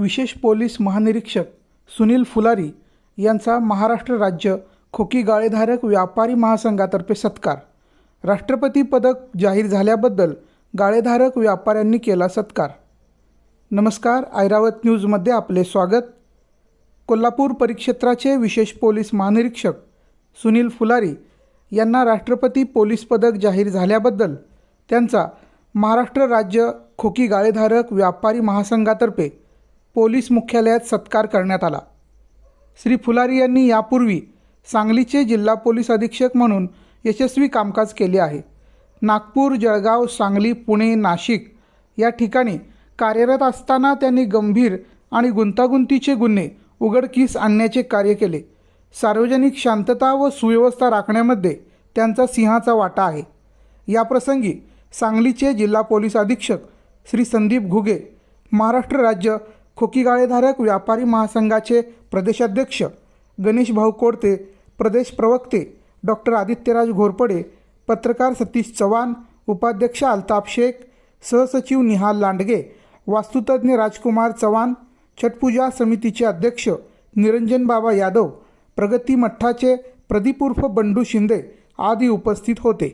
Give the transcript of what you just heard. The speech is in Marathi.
विशेष पोलीस महानिरीक्षक सुनील फुलारी यांचा महाराष्ट्र राज्य खोकी गाळेधारक व्यापारी महासंघातर्फे सत्कार. राष्ट्रपती पदक जाहीर झाल्याबद्दल गाळेधारक व्यापाऱ्यांनी केला सत्कार. नमस्कार ऐरावत न्यूजमध्ये आपले स्वागत. कोल्हापूर परिक्षेत्राचे विशेष पोलीस महानिरीक्षक सुनील फुलारी यांना राष्ट्रपती पोलीस पदक जाहीर झाल्याबद्दल त्यांचा महाराष्ट्र राज्य खोकी गाळेधारक व्यापारी महासंघातर्फे पोलीस मुख्यालयात सत्कार करण्यात आला. श्री फुलारी यांनी यापूर्वी सांगलीचे जिल्हा पोलीस अधीक्षक म्हणून यशस्वी कामकाज केले आहे. नागपूर जळगाव सांगली पुणे नाशिक या ठिकाणी कार्यरत असताना त्यांनी गंभीर आणि गुंतागुंतीचे गुन्हे उघडकीस आणण्याचे कार्य केले. सार्वजनिक शांतता व सुव्यवस्था राखण्यामध्ये त्यांचा सिंहाचा वाटा आहे. याप्रसंगी सांगलीचे जिल्हा पोलीस अधीक्षक श्री संदीप घुगे महाराष्ट्र राज्य खोकीगाळेधारक व्यापारी महासंघाचे प्रदेशाध्यक्ष गणेश भाऊ कोडते प्रदेश प्रवक्ते डॉक्टर आदित्यराज घोरपडे पत्रकार सतीश चव्हाण उपाध्यक्ष अल्ताफ शेख सहसचिव निहाल लांडगे वास्तुतज्ञ राजकुमार चव्हाण छटपूजा समितीचे अध्यक्ष निरंजन बाबा यादव प्रगती मठ्ठाचे प्रदीप उर्फ बंडू शिंदे आदी उपस्थित होते.